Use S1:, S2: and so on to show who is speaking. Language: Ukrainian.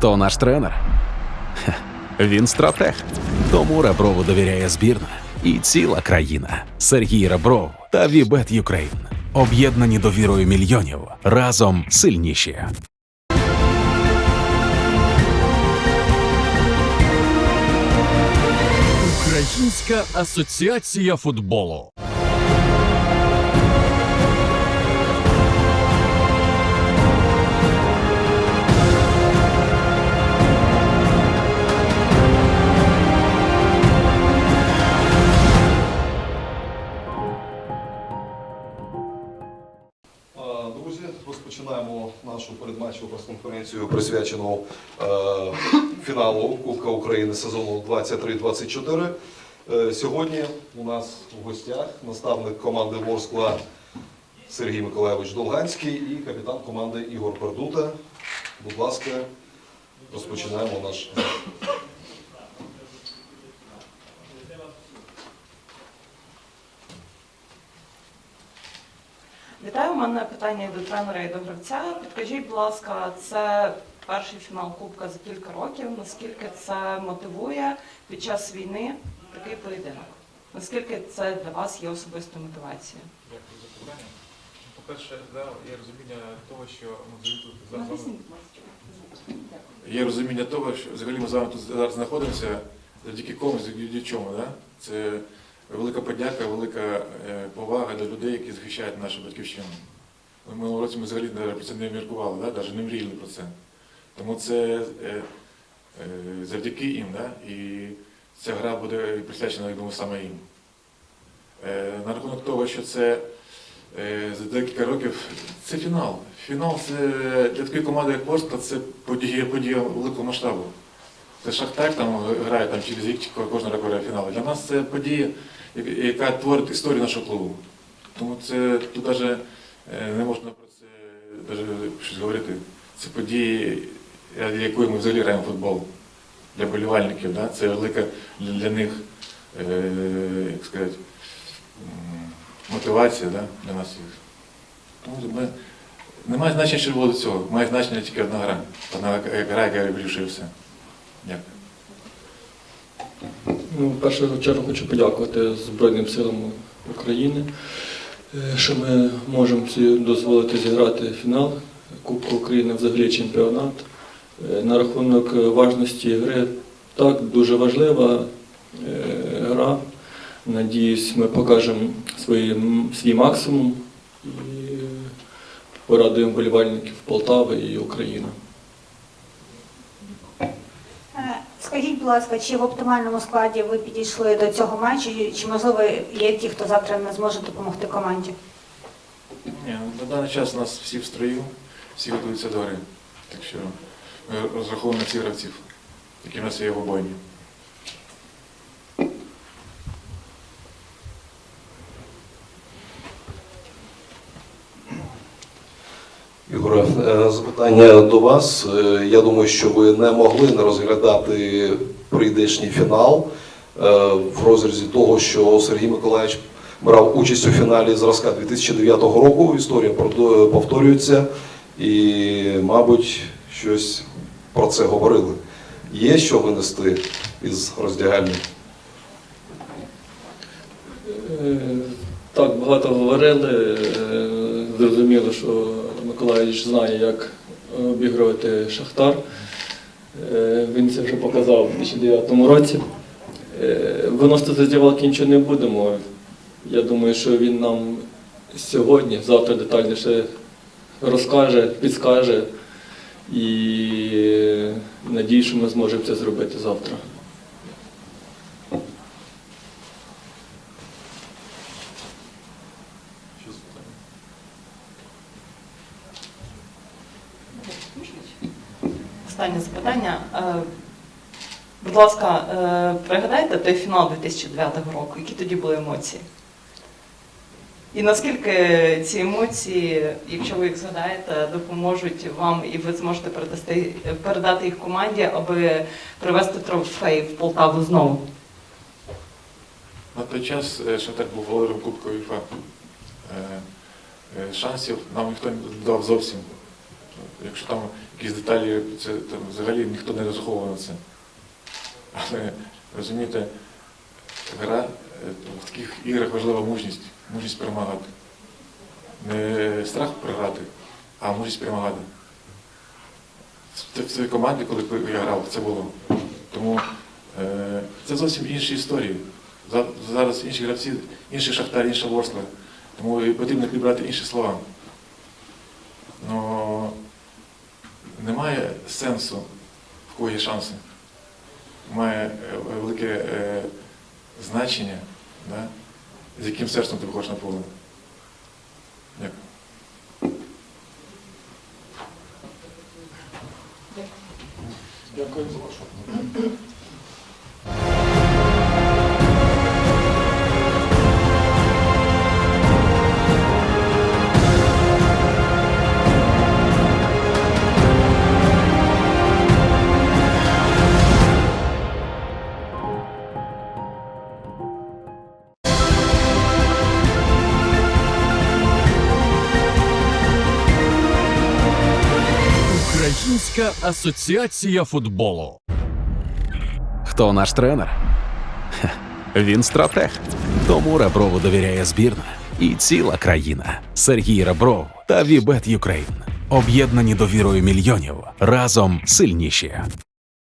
S1: хто наш тренер? Він стратег. Тому Реброву довіряє збірна і ціла країна. Сергій Ребров та Вібет Юкрейн. Об'єднані довірою мільйонів. Разом сильніші.
S2: Українська асоціація футболу.
S3: Нашу передматчеву прес-конференцію, присвячену е, фіналу Кубка України сезону 23-24. Е, сьогодні у нас в гостях наставник команди Ворскла Сергій Миколаєвич Долганський і капітан команди Ігор Пердута. Будь ласка, розпочинаємо наш.
S4: Вітаю, у мене питання і до тренера і до гравця. Підкажіть, будь ласка, це перший фінал Кубка за кілька років. Наскільки це мотивує під час війни такий поєдинок? Наскільки це для вас є особистою мотивацією?
S5: Дякую за питання. По-перше, да, є розуміння того, що ми тут зараз є розуміння того, що взагалі ми з вами тут зараз знаходимося завдяки комусь, завдяки чому. Да? Це велика подяка, велика е, повага до людей, які захищають нашу батьківщину. В минулому році ми взагалі про це не міркували, да? навіть не мріяли про це. Тому це е, е, завдяки їм, да? і ця гра буде присвячена, я думаю, саме їм. На рахунок того, що це за декілька років це фінал. Фінал це для такої команди, як Ворскла, це подія, подія великого масштабу. Це Шахтар там грає там, через рік чи кожного року грає фінал. Для нас це подія, яка- творить історію нашого клубу. Тому це тут навіть не можна про це навіть щось говорити. Це події, ради якої ми взагалі граємо футбол. Для болівальників, да? це велика для, них, е, як сказати, мотивація да, для нас всіх. Тому немає значення, що було до цього. Має значення тільки одна гра. Одна гра, яка вирішує все. Дякую.
S6: Ну, в першу чергу хочу подякувати Збройним силам України, е, що ми можемо дозволити зіграти фінал Кубку України, взагалі чемпіонат. Е, На рахунок важності гри, так, дуже важлива е, гра. Надіюсь, ми покажемо свої, свій максимум і порадуємо болівальників Полтави і України.
S7: Е, Скажіть, будь ласка, чи в оптимальному складі ви підійшли до цього матчу, чи можливо є ті, хто завтра не зможе допомогти команді?
S5: Ні, на даний час у нас всі в строю, всі готуються до гри. Так що ми розраховуємо на цих гравців, які в нас є в обойні.
S3: Ігоре, е, запитання до вас. Е, Я думаю, що ви не могли не розглядати прийдешній фінал е, в розрізі того, що Сергій Миколаївич брав участь у фіналі зразка 2009 року. Історія повторюється, і, мабуть, щось про це говорили. Є що винести із роздягальні?
S6: Так, багато говорили. Зрозуміло, що Миколаївич знає, як обігрувати Шахтар. Е, Він це вже показав у 2009 році. Е, Виносити з роздівалки нічого не будемо. Я думаю, що він нам сьогодні, завтра детальніше розкаже, підскаже. І надію, що ми зможемо це зробити завтра.
S5: Що запитання?
S4: Останнє запитання. Е, Будь ласка, е, пригадайте той фінал 2009 року, які тоді були емоції? І наскільки ці емоції, якщо ви їх згадаєте, допоможуть вам і ви зможете передасти, передати їх команді, аби привезти трофей в Полтаву знову?
S5: На той час е, Шахтар був володарем Кубку УЄФА. Е, е, Шансів нам ніхто не дав зовсім. Якщо там якісь деталі, це там взагалі ніхто не розраховував на це. Але розумієте, гра е, в таких іграх важлива мужність, мужність перемагати. Не страх програти, а мужність перемагати. В цій команді, коли я грав, це було. Тому е, це зовсім інші історії. Зараз інші гравці, інший шахтар, інша Ворскла. Тому потрібно підбирати інші слова. Немає сенсу, в кого є шанси. Має е, велике е, значення, да? з яким серцем ти виходиш на поле. Дякую.
S6: Дякую.
S2: Українська асоціація футболу.
S1: Хто наш тренер? Він стратег. Тому Реброву довіряє збірна і ціла країна. Сергій Ребров та Вібет Юкрейн. Об'єднані довірою мільйонів разом сильніші.